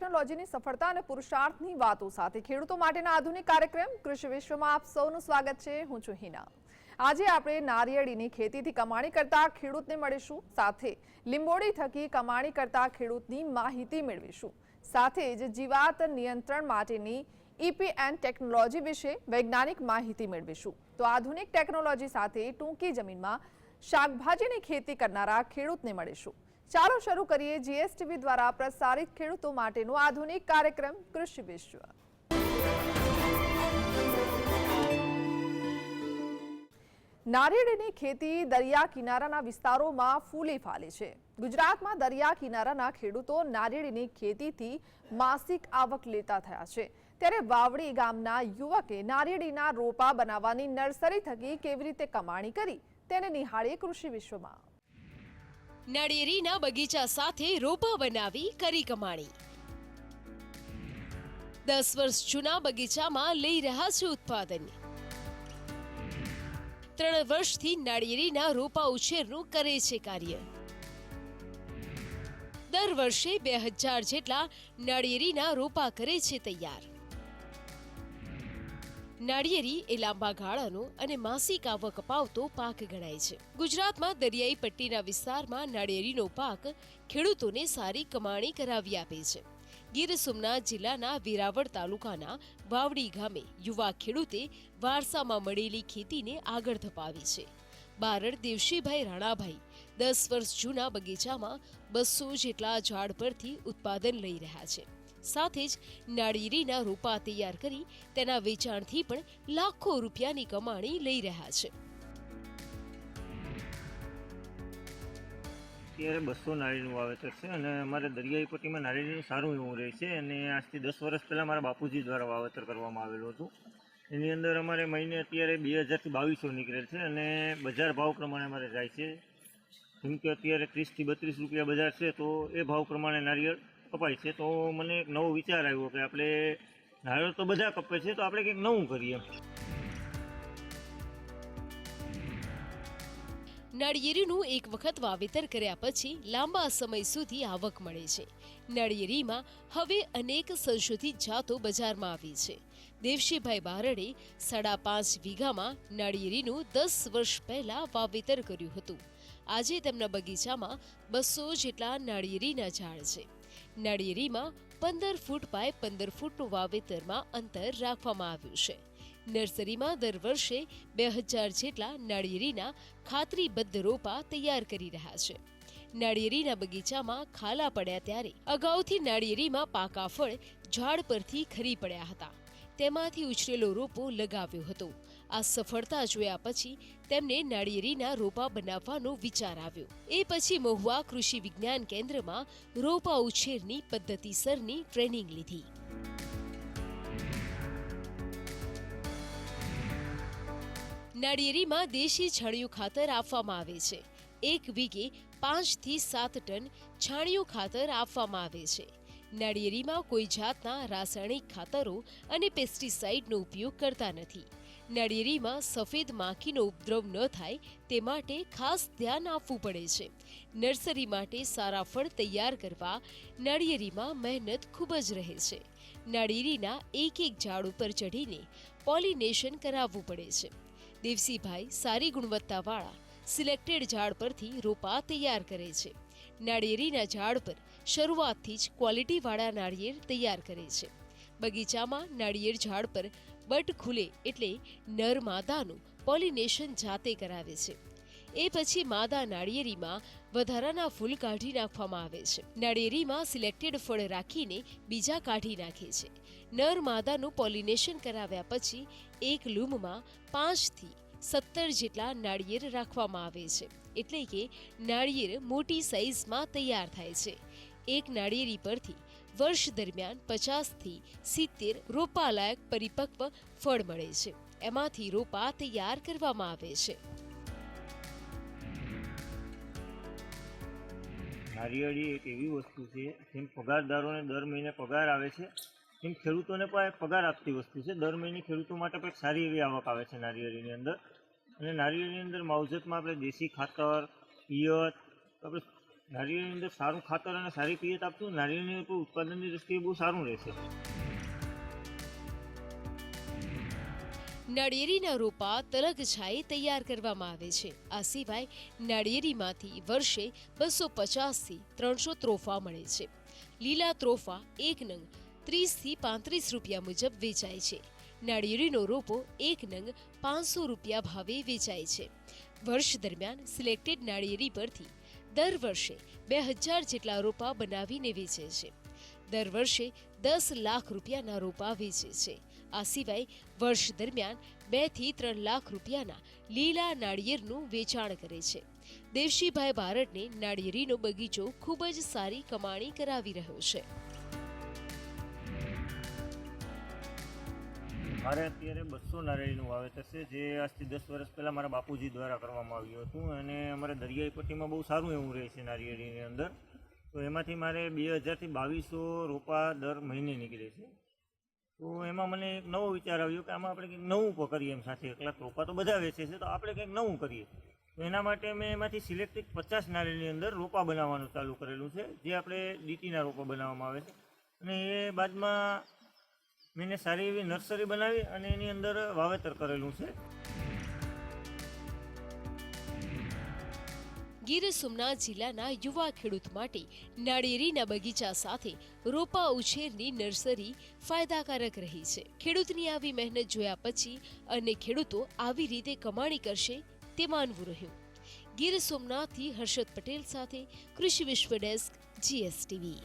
ટેકનોલોજીની સફળતા અને પુરુષાર્થની વાતો સાથે ખેડૂતો માટેના આધુનિક કાર્યક્રમ કૃષિ વિશ્વમાં આપ સૌનું સ્વાગત છે. હું છું હિના. આજે આપણે નારિયેળીની ખેતીથી કમાણી કરતા ખેડૂતને મળીશું. સાથે લીંબોડી થકી કમાણી કરતા ખેડૂતની માહિતી મેળવીશું. સાથે જ જીવાત નિયંત્રણ માટેની ઈપીએન ટેકનોલોજી વિશે વૈજ્ઞાનિક માહિતી મેળવીશું. તો આધુનિક ટેકનોલોજી સાથે ટૂંકી જમીનમાં શાકભાજીની ખેતી કરનારા ખેડૂતને મળીશું. ચાલો શરૂ કરીએ જીએસટીવી દ્વારા પ્રસારિત ખેડૂતો માટેનો આધુનિક કાર્યક્રમ કૃષિ વિશ્વ. નારિયેળીની ખેતી દરિયા કિનારાના વિસ્તારોમાં ફૂલી ફાલે છે. ગુજરાતમાં દરિયા કિનારાના ખેડૂતો નારિયેળીની ખેતીથી માસિક આવક લેતા થયા છે. ત્યારે વાવડી ગામના યુવકે નારિયેળીના રોપા બનાવવાની નર્સરી થકી કેવી રીતે કમાણી કરી તેને નિહાળીએ કૃષિ વિશ્વમાં. નાળિયેરીના બગીચા સાથે રોપા બનાવી કરી કમાણી. દસ વર્ષ જૂના બગીચામાં લઈ રહ્યા છે ઉત્પાદન. ત્રણ વર્ષથી નાળિયેરીના રોપા ઉછેરનું કરે છે કાર્ય. દર વર્ષે બે હજાર જેટલા નાળિયેરીના રોપા કરે છે તૈયાર. નાળિયેરી એ લાંબા ગાળાનો અને માસિક આવક અપાવતો પાક ગણાય છે. ગુજરાતમાં દરિયાઈ પટ્ટીના વિસ્તારમાં નાળિયેરીનો પાક ખેડૂતોને સારી કમાણી કરાવી આપે છે. ગીર સોમનાથ જિલ્લાના વેરાવળ તાલુકાના વાવડી ગામે યુવા ખેડૂતે વારસામાં મળેલી ખેતીને આગળ ધપાવી છે. બારડ દેવશીભાઈ રાણાભાઈ દસ વર્ષ જૂના બગીચામાં બસો જેટલા ઝાડ પરથી ઉત્પાદન લઈ રહ્યા છે. સાથે જ નાળિયેરીના રોપા તૈયાર કરી તેના વેચાણથી પણ લાખો રૂપિયાની કમાણી લઈ રહ્યા છે. અત્યારે બસો નાળીનું વાવેતર છે અને અમારે દરિયાઈ પટ્ટીમાં નાળીનું સારું એવું રહે છે અને આજથી દસ વર્ષ પહેલાં મારા બાપુજી દ્વારા વાવેતર કરવામાં આવેલું હતું. એની અંદર અમારે મહિને અત્યારે બે હજારથી બાવીસો નીકળેલ છે અને બજાર ભાવ પ્રમાણે અમારે જાય છે. જેમ કે અત્યારે ત્રીસથી બત્રીસ રૂપિયા બજાર છે તો એ ભાવ પ્રમાણે નારિયેળ કપાય છે, તો મને એક નવો વિચાર આવ્યો કે આપણે નાળિયેર તો બધા કપે છે, તો આપણે કંઈક નવું કરીએ. નાળિયેરીનું એક વખત વાવેતર કર્યા પછી લાંબા સમય સુધી આવક મળે છે. નાળિયેરીમાં હવે અનેક સંશોધિત જાતો બજારમાં આવી છે. દેવશીભાઈ બારડે સાડા પાંચ વીઘામાં નાળિયેરીનું દસ વર્ષ પહેલા વાવેતર કર્યું હતું. આજે તેમના બગીચામાં બસો જેટલા નાળિયેરીના ઝાડ છે. નાળિયેરીમાં પંદર ફૂટ બાય પંદર ફૂટનું વાવેતરમાં અંતર રાખવામાં આવ્યું છે. નર્સરીમાં દર વર્ષે બે હજાર જેટલા નાળિયેરીના ખાતરીબદ્ધ રોપા તૈયાર કરી રહ્યા છે. નાળિયેરીના બગીચામાં ખાલા પડ્યા ત્યારે અગાઉથી નાળિયેરીમાં પાકા ફળ ઝાડ પરથી ખરી પડ્યા હતા. તેમાંથી ઉછરેલો રોપો લગાવ્યો હતો. આ સફળતા જોયા પછી તેમને નાળિયેરીના રોપા બનાવવાનો વિચાર આવ્યો. એ પછી મહુવા કૃષિ વિજ્ઞાન કેન્દ્રમાં રોપા ઉછેરની પદ્ધતિસરની ટ્રેનિંગ લીધી. નાળિયેરીમાં દેશી છાણિયું ખાતર આપવામાં આવે છે. એક વીઘે પાંચથી સાત ટન છાણિયું ખાતર આપવામાં આવે છે. નાળિયેરીમાં કોઈ જાતના રાસાયણિક ખાતરો અને પેસ્ટિસાઇડનો ઉપયોગ કરતા નથી. નાળિયેરીમાં સફેદ માખીનો ઉપદ્રવ ન થાય તે માટે ખાસ ધ્યાન આપવું પડે છે. નર્સરી માટે સારા ફળ તૈયાર કરવા નાળિયેરીમાં મહેનત ખૂબ જ રહે છે. નાળિયેરીના એક એક ઝાડ ઉપર ચઢીને પોલિનેશન કરાવવું પડે છે. દેવસીભાઈ સારી ગુણવત્તાવાળા સિલેક્ટેડ ઝાડ પરથી રોપા તૈયાર કરે છે. નાળિયેરીના ઝાડ પર શરૂઆતથી જ ક્વોલિટીવાળા નાળિયેર તૈયાર કરે છે. બગીચામાં નાળિયેર ઝાડ પર બટ ખુલે એટલે નર માદાનું પોલિનેશન જાતે કરાવે છે. એ પછી માદા નાળિયેરીમાં વધારાના ફૂલ કાઢી નાખવામાં આવે છે. નાળિયેરીમાં સિલેક્ટેડ ફળ રાખીને બીજા કાઢી નાખે છે. નર માદાનું પોલિનેશન કરાવ્યા પછી એક લૂમમાં પાંચથી સત્તર જેટલા નાળિયેર રાખવામાં આવે છે. એટલે કે નાળિયેર મોટી સાઇઝમાં તૈયાર થાય છે. એક નાળિયેરી પરથી વર્ષ દરમિયાન પચાસથી સિત્તેર રોપાલાયક પરિપક્વ ફળ મળે છે. એમાંથી રોપા તૈયાર કરવામાં આવે છે. નારિયેળી એક એવી વસ્તુ છે, જેમ પગારદારોને દર મહિને પગાર આવે છે, એમ ખેડૂતોને પણ એક પગાર આપતી વસ્તુ છે. દર મહિને ખેડૂતો માટે પણ સારી એવી આવક આવે છે નારિયેળીની અંદર. અને નારિયેળની અંદર માવજતમાં આપણે દેશી ખાતર, પિયત આપણે નારિયેળની અંદર સારું ખાતર અને સારી પિયત આપશું, નારિયેળની ઉપર ઉત્પાદનની દ્રષ્ટિએ બહુ સારું રહેશે. નાળિયેરીના રોપા તલગ છાએ તૈયાર કરવામાં આવે છે. આ સિવાય નાળિયેરીમાંથી વર્ષે બસો પચાસથી ત્રણસો ત્રોફા મળે છે. લીલા ત્રોફા એક નંગ ત્રીસથી પાંત્રીસ રૂપિયા મુજબ વેચાય છે. નાળિયેરીનો રોપો એક નંગ પાંચસો રૂપિયા ભાવે વેચાય છે. વર્ષ દરમિયાન સિલેક્ટેડ નાળિયેરી પરથી દર વર્ષે બે હજાર જેટલા રોપા બનાવીને વેચે છે. દર વર્ષે દસ લાખ રૂપિયાના રોપા વેચે છે. આ સિવાય વર્ષ દરમિયાન બેથી ત્રણ લાખ રૂપિયાના લીલા નાળિયેરનું વેચાણ કરે છે. દેવશીભાઈ બારડને નાળિયેરીનો બગીચો ખૂબ જ સારી કમાણી કરાવી રહ્યો છે. મારે અત્યારે બસો નારિયેળીનું વાવેતર છે, જે આજથી દસ વર્ષ પહેલાં મારા બાપુજી દ્વારા કરવામાં આવ્યું હતું અને અમારે દરિયાઈ પટ્ટીમાં બહુ સારું એવું રહે છે નારિયેળીની અંદર. તો એમાંથી મારે બે હજારથી બાવીસો રોપા દર મહિને નીકળે છે. તો એમાં મને એક નવો વિચાર આવ્યો કે આમાં આપણે કંઈક નવું પકડીએ એમ સાથે. એકલાક રોપા તો બધા વેચે છે, તો આપણે કંઈક નવું કરીએ. તો એના માટે મેં એમાંથી સિલેક્ટેડ પચાસ નારિયેળની અંદર રોપા બનાવવાનું ચાલુ કરેલું છે, જે આપણે ડીટીના રોપા બનાવવામાં આવે છે. અને એ બાદમાં મેં સારી એવી નર્સરી બનાવી અને એની અંદર વાવેતર કરેલું છે. ગીર સોમનાથ જિલ્લાના યુવા ખેડૂત માટે નાળિયેરીના બગીચા સાથે રોપા ઉછેરની નર્સરી ફાયદાકારક રહી છે. ખેડૂતની આવી મહેનત જોયા પછી અને ખેડૂતો આવી રીતે કમાણી કરશે તે માનવું રહ્યું. ગીર સોમનાથથી હર્ષદ પટેલ સાથે કૃષિ વિશ્વ ડેસ્ક, જીએસટીવી.